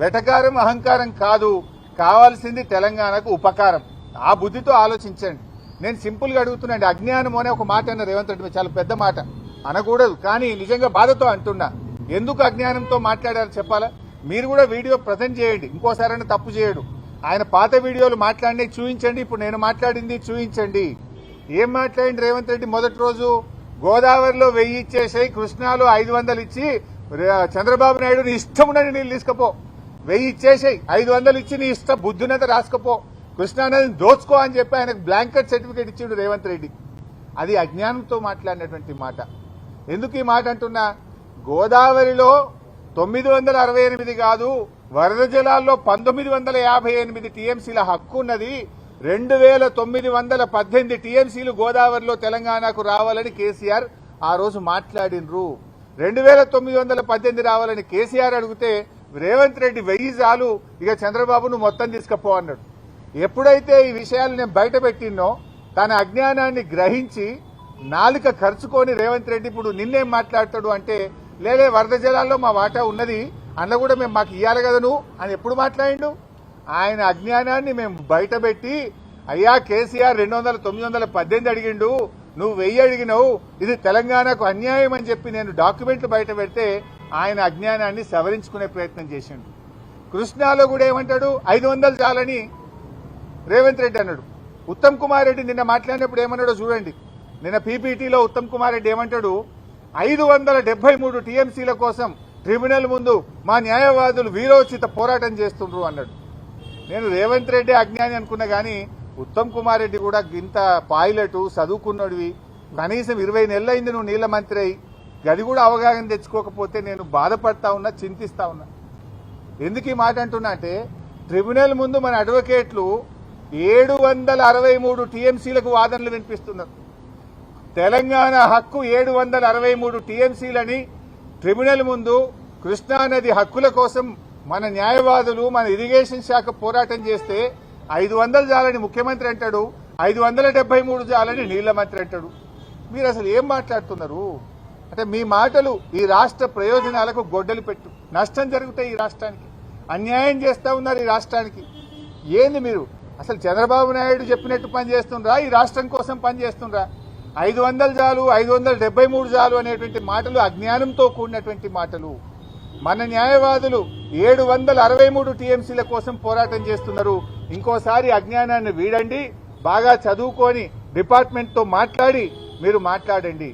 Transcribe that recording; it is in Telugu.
వెటకారం అహంకారం కాదు. కావాల్సింది తెలంగాణకు ఉపకారం. ఆ బుద్ధితో ఆలోచించండి. నేను సింపుల్గా అడుగుతున్నాండి అజ్ఞానం అనే ఒక మాట అన్న రేవంత్ రెడ్డి చాలా పెద్ద మాట. అనకూడదు. కానీ నిజంగా బాధతో అంటున్నా. ఎందుకు అజ్ఞానంతో మాట్లాడారు చెప్పాలా? మీరు కూడా వీడియో ప్రజెంట్ చేయండి. ఇంకోసారైనా తప్పు చేయడు. ఆయన పాత వీడియోలు మాట్లాడి చూపించండి. ఇప్పుడు నేను మాట్లాడింది చూపించండి. ఏం మాట్లాడింది రేవంత్ రెడ్డి మొదటి రోజు? గోదావరిలో వెయ్యి ఇచ్చేసాయి కృష్ణాలో ఐదు వందలు ఇచ్చి చంద్రబాబు నాయుడు ఇష్టం ఉండని నీళ్ళు తీసుకపో. వెయ్యి ఇచ్చేసేయి. ఐదు వందలు ఇచ్చి నీ ఇష్టం బుద్ధునంత రాసుకపో. కృష్ణానదిని దోచుకో అని చెప్పి ఆయనకు బ్లాంకెట్ సర్టిఫికేట్ ఇచ్చిండు రేవంత్ రెడ్డి. అది అజ్ఞానంతో మాట్లాడినటువంటి మాట. ఎందుకు ఈ మాట అంటున్నా? గోదావరిలో తొమ్మిది వందల అరవై ఎనిమిది కాదు వరద జలాల్లో పంతొమ్మిది వందల యాభై ఎనిమిది టీఎంసీల హక్కు ఉన్నది. రెండు వేల తొమ్మిది వందల పద్దెనిమిది టీఎంసీలు గోదావరిలో తెలంగాణకు రావాలని కేసీఆర్ ఆ రోజు మాట్లాడినరు రెండు వేల తొమ్మిది వందల పద్దెనిమిది రావాలని కేసీఆర్ అడిగితే రేవంత్ రెడ్డి వెయ్యి చాలు. ఇక చంద్రబాబును మొత్తం తీసుకపో అన్నాడు. ఎప్పుడైతే ఈ విషయాలు నేను బయట పెట్టినో తన అజ్ఞానాన్ని గ్రహించి నాలుక ఖర్చుకొని రేవంత్ రెడ్డి ఇప్పుడు నిన్నేం మాట్లాడతాడు అంటే లేదే వరద జలాల్లో మా వాటా ఉన్నది అందులో కూడా మేము మాకు ఇవ్వాలి కదా నువ్వు అని ఎప్పుడు మాట్లాడిండు? ఆయన అజ్ఞానాన్ని మేము బయట పెట్టి అయ్యా కేసీఆర్ రెండు వందల తొమ్మిది వందల పద్దెనిమిది అడిగిండు నువ్వు వెయ్యి అడిగినావు ఇది తెలంగాణకు అన్యాయం అని చెప్పి నేను డాక్యుమెంట్లు బయట పెడితే ఆయన అజ్ఞానాన్ని సవరించుకునే ప్రయత్నం చేసిండు. కృష్ణాలో కూడా ఏమంటాడు? ఐదు వందలు చాలని రేవంత్ రెడ్డి అన్నాడు. ఉత్తమ్ కుమార్ రెడ్డి నిన్న మాట్లాడినప్పుడు ఏమన్నాడో చూడండి. నిన్న పీపీటీలో ఉత్తమ్ కుమార్ రెడ్డి ఏమంటాడు? ఐదు వందల డెబ్బై మూడు టీఎంసీల కోసం ట్రిబ్యునల్ ముందు మా న్యాయవాదులు వీరోచిత పోరాటం చేస్తుండ్రు అన్నాడు. నేను రేవంత్ రెడ్డి అజ్ఞాని అనుకున్నా కానీ ఉత్తమ్ కుమార్ రెడ్డి కూడా ఇంత పైలట్ చదువుకున్నోడివి. కనీసం ఇరవై నెలలైంది నువ్వు నీళ్ళ మంత్రి అయి. గది కూడా అవగాహన తెచ్చుకోకపోతే నేను బాధపడతా ఉన్నా చింతిస్తా ఉన్నా. ఎందుకు ఈ మాట అంటున్నా అంటే ట్రిబ్యునల్ ముందు మన అడ్వకేట్లు ఏడు వందల అరవై మూడు టీఎంసీలకు వాదనలు వినిపిస్తున్నారు. తెలంగాణ హక్కు ఏడు వందల అరవై మూడు టీఎంసీలని ట్రిబ్యునల్ ముందు కృష్ణానది హక్కుల కోసం మన న్యాయవాదులు మన ఇరిగేషన్ శాఖ పోరాటం చేస్తే ఐదు వందలు చాలని ముఖ్యమంత్రి అంటాడు ఐదు వందల డెబ్బై మూడు చాలని నీళ్ళ మంత్రి అంటాడు. మీరు అసలు ఏం మాట్లాడుతున్నారు? అంటే మీ మాటలు ఈ రాష్ట్ర ప్రయోజనాలకు గొడ్డలు పెట్టు. నష్టం జరుగుతాయి ఈ రాష్ట్రానికి. అన్యాయం చేస్తా ఉన్నారు ఈ రాష్ట్రానికి. ఏంది మీరు? అసలు చంద్రబాబు నాయుడు చెప్పినట్టు పని చేస్తుండ్రా? ఈ రాష్ట్రం కోసం పని చేస్తుండ్రా? ఐదు వందలు చాలు ఐదు వందల డెబ్బై మూడు చాలు అనేటువంటి మాటలు అజ్ఞానంతో కూడినటువంటి మాటలు. మన న్యాయవాదులు ఏడు వందల అరవై మూడు టీఎంసీల కోసం పోరాటం చేస్తున్నారు. ఇంకోసారి అజ్ఞానాన్ని వీడండి బాగా చదువుకొని డిపార్ట్మెంట్తో మాట్లాడి మీరు మాట్లాడండి.